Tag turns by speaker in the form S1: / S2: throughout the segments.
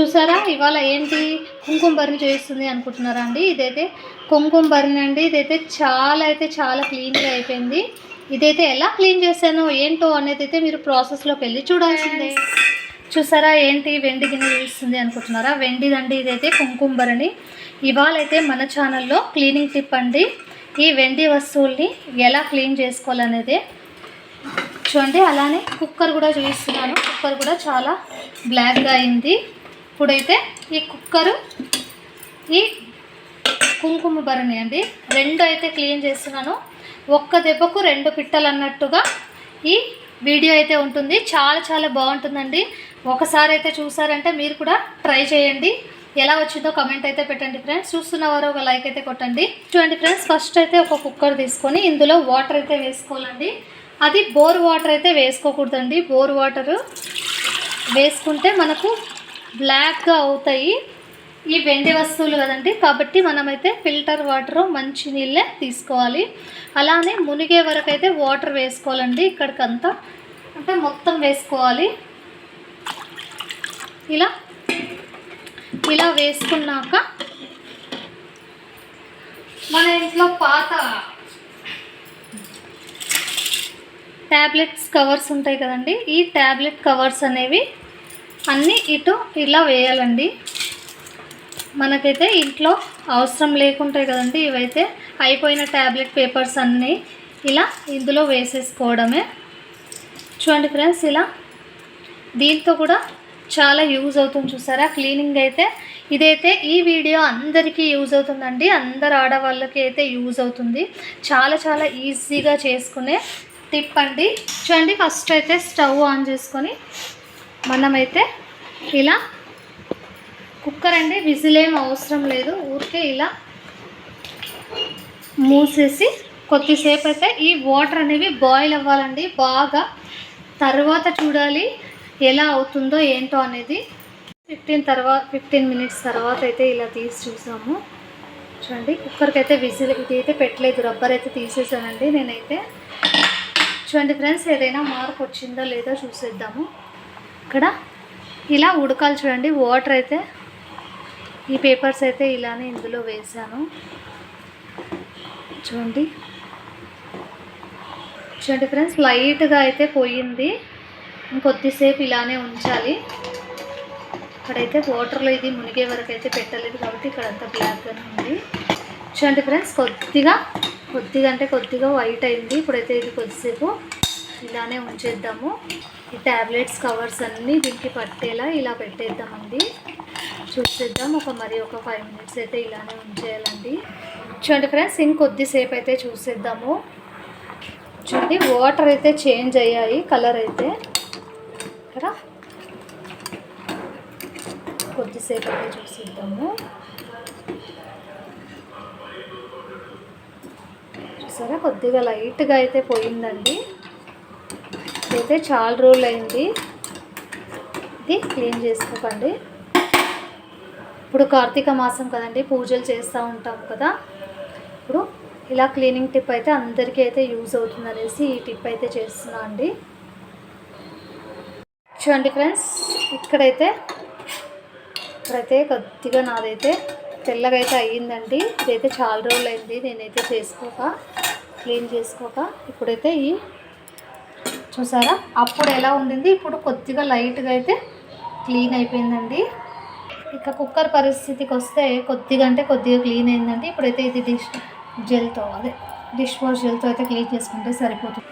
S1: చూసారా? ఇవాళ ఏంటి కుంకుమ భరణి చేస్తుంది అనుకుంటున్నారా అండి? ఇదైతే కుంకుమ భరణి అండి. ఇదైతే చాలా అయితే చాలా క్లీన్గా అయిపోయింది. ఇదైతే ఎలా క్లీన్ చేశానో ఏంటో అనేది అయితే మీరు ప్రాసెస్లోకి వెళ్ళి చూడాల్సిందే. చూసారా ఏంటి వెండి గిన్నె చేస్తుంది అనుకుంటున్నారా? వెండిదండి ఇదైతే కుంకుమ భరణి ఇవాళ అయితే మన ఛానల్లో క్లీనింగ్ టిప్ అండి. ఈ వెండి వస్తువుల్ని ఎలా క్లీన్ చేసుకోవాలనేది. చూడండి అలానే కుక్కర్ కూడా చూపిస్తున్నాను కుక్కర్ కూడా చాలా బ్లాక్గా అయింది. ఇప్పుడైతే ఈ కుక్కరు ఈ కుంకుమ భరణి అండి. రెండు అయితే క్లీన్ చేస్తున్నాను. ఒక్క దెబ్బకు రెండు పిట్టలు అన్నట్టుగా ఈ వీడియో అయితే ఉంటుంది. చాలా చాలా బాగుంటుందండి. ఒకసారి అయితే చూసారంటే మీరు కూడా ట్రై చేయండి. ఎలా వచ్చిందో కమెంట్ అయితే పెట్టండి ఫ్రెండ్స్ చూస్తున్న వారు ఒక లైక్ అయితే కొట్టండి. చూడండి ఫ్రెండ్స్ ఫస్ట్ అయితే ఒక కుక్కర్ తీసుకొని ఇందులో వాటర్ అయితే వేసుకోవాలండి. అది బోర్ వాటర్ అయితే వేసుకోకూడదండి. బోర్ వాటర్ వేసుకుంటే మనకు బ్లాక్గా అవుతాయి. ఈ వెండి వస్తువులు కదండి. కాబట్టి మనమైతే ఫిల్టర్ వాటర్ మంచి నీళ్ళే తీసుకోవాలి. అలానే మునిగే వరకు అయితే వాటర్ వేసుకోవాలండి. ఇక్కడికంతా అంటే మొత్తం వేసుకోవాలి. ఇలా ఇలా వేసుకున్నాక మన ఇంట్లో పాత ట్యాబ్లెట్స్ కవర్స్ ఉంటాయి కదండి. ఈ ట్యాబ్లెట్ కవర్స్ అనేవి అన్నీ ఇటు ఇలా వేయాలండి. మనకైతే ఇంట్లో అవసరం లేకుంటాయి కదండి ఇవైతే అయిపోయిన ట్యాబ్లెట్ పేపర్స్ అన్నీ ఇలా ఇందులో వేసేసుకోవడమే. చూడండి ఫ్రెండ్స్ ఇలా దీంతో కూడా చాలా యూజ్ అవుతుంది చూసారా? క్లీనింగ్ అయితే ఇదైతే ఈ వీడియో అందరికీ యూజ్ అవుతుందండి. అందరు ఆడవాళ్ళకి అయితే యూజ్ అవుతుంది. చాలా చాలా ఈజీగా చేసుకునే టిప్ అండి. చూడండి ఫస్ట్ అయితే స్టవ్ ఆన్ చేసుకొని మనమైతే ఇలా కుక్కర్ అండి విజిల్ ఏం అవసరం లేదు. ఊరికే ఇలా మూసేసి కొద్దిసేపు అయితే ఈ వాటర్ అనేవి బాయిల్ అవ్వాలండి. బాగా తర్వాత చూడాలి ఎలా అవుతుందో ఏంటో అనేది. ఫిఫ్టీన్ తర్వాత ఫిఫ్టీన్ మినిట్స్ తర్వాత అయితే ఇలా తీసి చూసాము. చూడండి కుక్కర్కి అయితే విజిల్ ఇది అయితే పెట్టలేదు రబ్బర్ అయితే తీసేసానండి నేనైతే. చూడండి ఫ్రెండ్స్ ఏదైనా మార్క్ వచ్చిందో లేదో చూసేద్దాము. ఇక్కడ ఇలా ఉడకాలి చూడండి. వాటర్ అయితే ఈ పేపర్స్ అయితే ఇలానే ఇందులో వేసాను చూడండి. చూడండి ఫ్రెండ్స్ లైట్గా అయితే పోయింది. ఇంకొద్దిసేపు ఇలానే ఉంచాలి. ఇక్కడైతే వాటర్లో ఇది మునిగే వరకు అయితే పెట్టలేదు కాబట్టి ఇక్కడ అంతా బ్లాక్గానే ఉంది. చూడండి ఫ్రెండ్స్ కొద్దిగా కొద్దిగా అంటే కొద్దిగా వైట్ అయింది. ఇప్పుడైతే ఇది కొద్దిసేపు ఇలానే ఉంచేద్దాము. ఈ ట్యాబ్లెట్స్ కవర్స్ అన్నీ దీనికి పట్టేలా ఇలా పెట్టేద్దామండి. చూసేద్దాం. ఒక మరి ఒక ఫైవ్ మినిట్స్ అయితే ఇలానే ఉంచేయాలండి. చూడండి ఫ్రెండ్స్ ఇంకొద్దిసేపు అయితే చూసేద్దాము. చూడండి వాటర్ అయితే చేంజ్ అయ్యాయి కలర్ అయితే. ఇక్కడ కొద్దిసేపు అయితే చూసిద్దాము. చూసారా? కొద్దిగా లైట్గా అయితే పోయిందండి. అయితే చాలా రోజులు అయింది ఇది క్లీన్ చేసుకోకండి. ఇప్పుడు కార్తీక మాసం కదండి పూజలు చేస్తూ ఉంటాం కదా. ఇప్పుడు ఇలా క్లీనింగ్ టిప్ అయితే అందరికీ అయితే యూజ్ అవుతుంది అనేసి ఈ టిప్ అయితే చేస్తున్నా అండి. చూడండి ఫ్రెండ్స్ ఇక్కడైతే ఇక్కడైతే కొద్దిగా నాదైతే తెల్లగా అయితే అయ్యిందండి. ఇదైతే చాలా రోజులు అయింది నేనైతే చేసుకోక క్లీన్ చేసుకోక ఇప్పుడైతే ఈ చూసారా? అప్పుడు ఎలా ఉండింది? ఇప్పుడు కొద్దిగా లైట్గా అయితే క్లీన్ అయిపోయిందండి. ఇక కుక్కర్ పరిస్థితికి వస్తే కొద్దిగా అంటే కొద్దిగా క్లీన్ అయిందండి. ఇప్పుడైతే ఇది డిష్ జెల్తో అదే డిష్ వాష్ జెల్తో అయితే క్లీన్ చేసుకుంటే సరిపోతుంది.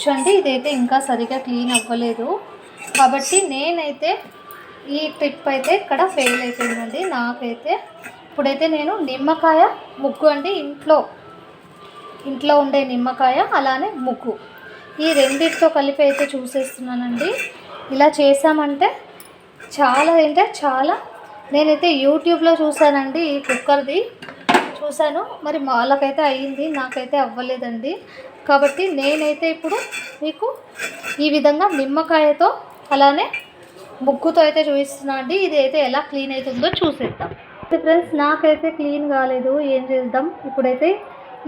S1: చూడండి ఇదైతే ఇంకా సరిగా క్లీన్ అవ్వలేదు. కాబట్టి నేనైతే ఈ ట్రిప్ అయితే ఇక్కడ ఫెయిల్ అయిపోయిందండి. నాకైతే ఇప్పుడైతే నేను నిమ్మకాయ ముగ్గు అండి. ఇంట్లో ఇంట్లో ఉండే నిమ్మకాయ అలానే ముగ్గు. ఈ రెండింటితో కలిపి అయితే చూసేస్తున్నానండి. ఇలా చేసామంటే చాలా అంటే చాలా. నేనైతే యూట్యూబ్లో చూసానండి ఈ కుక్కర్ది. చూశాను. మరి వాళ్ళకైతే అయ్యింది నాకైతే అవ్వలేదండి. కాబట్టి నేనైతే ఇప్పుడు మీకు ఈ విధంగా నిమ్మకాయతో అలానే ముగ్గుతో అయితే చూపిస్తున్నా అండి. ఇది అయితే ఎలా క్లీన్ అవుతుందో చూసేద్దాం. ఫ్రెండ్స్ నాకైతే క్లీన్ కాలేదు ఏం చేద్దాం? ఇప్పుడైతే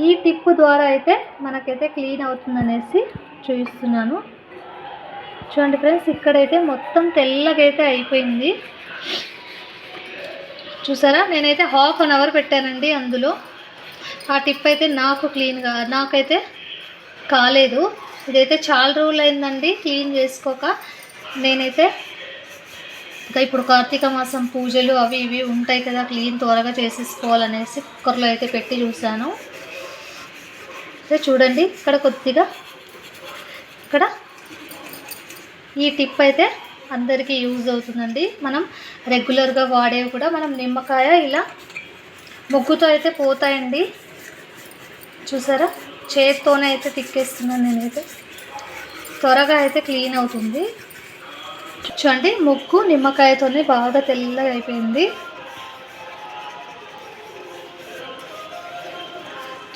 S1: ఈ టిప్ ద్వారా అయితే మనకైతే క్లీన్ అవుతుందనేసి చూపిస్తున్నాను. చూడండి ఫ్రెండ్స్ ఇక్కడైతే మొత్తం తెల్లగైతే అయిపోయింది. చూసారా? నేనైతే హాఫ్ అన్ అవర్ పెట్టానండి అందులో. ఆ టిప్ అయితే నాకు క్లీన్గా నాకైతే కాలేదు. ఇదైతే చాలా రోజులు అయిందండి క్లీన్ చేసుకోక. నేనైతే ఇంకా ఇప్పుడు కార్తీక మాసం పూజలు అవి ఇవి ఉంటాయి కదా క్లీన్ త్వరగా చేసేసుకోవాలనేసి కుక్కర్లో అయితే పెట్టి చూశాను. అయితే చూడండి ఇక్కడ కొద్దిగా ఇక్కడ. ఈ టిప్ అయితే అందరికీ యూజ్ అవుతుందండి. మనం రెగ్యులర్గా వాడేవి కూడా మనం నిమ్మకాయ ఇలా ముగ్గుతో అయితే పోతాయండి. చూసారా? చేతితోనే అయితే తిక్కేస్తున్నాను నేనైతే. త్వరగా అయితే క్లీన్ అవుతుంది. చూడండి ముగ్గు నిమ్మకాయతోనే బాగా తెల్లగా అయిపోయింది.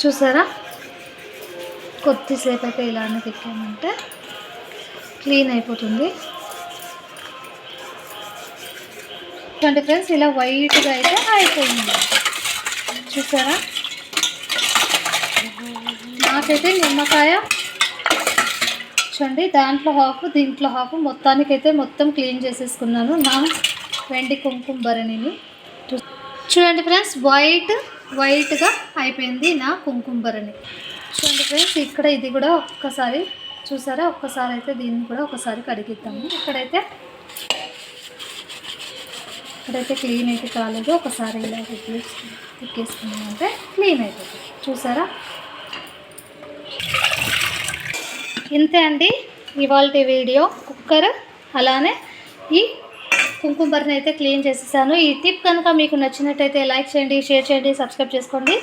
S1: చూసారా? కొద్దిసేపు అయితే ఇలానే తిక్కామంటే క్లీన్ అయిపోతుంది. చూడండి ఫ్రెండ్స్ ఇలా వైట్గా అయితే అయిపోయింది. చూసారా? నాకైతే నిమ్మకాయ చూడండి దాంట్లో హాఫ్ దీంట్లో హాఫ్ మొత్తానికైతే మొత్తం క్లీన్ చేసేసుకున్నాను. నా వెండి కుంకుమ భరణిని. చూడండి ఫ్రెండ్స్ వైట్ వైట్గా అయిపోయింది నా కుంకుమ భరణి. చూడండి ఫ్రెండ్స్ ఇక్కడ ఇది కూడా ఒక్కసారి చూసారా? ఒక్కసారి అయితే దీన్ని కూడా ఒకసారి కడిగిద్దాము. ఇక్కడైతే ఇక్కడైతే క్లీన్ అయితే కాలేదు. ఒకసారి ఇలా తిక్కేసుకున్నామంటే క్లీన్ అవుతుంది చూసారా? ఇంతే అండి ఇవాళ వీడియో. కుక్కర్ అలానే ఈ కుంకుమ బర్ని అయితే క్లీన్ చేసేసాను. ఈ టిప్ కనుక మీకు నచ్చినట్టయితే లైక్ చేయండి షేర్ చేయండి సబ్స్క్రైబ్ చేసుకోండి.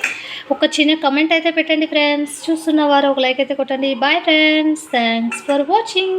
S1: ఒక చిన్న కమెంట్ అయితే పెట్టండి ఫ్రెండ్స్. చూస్తున్న వారు ఒక లైక్ అయితే కొట్టండి. Bye friends thanks for watching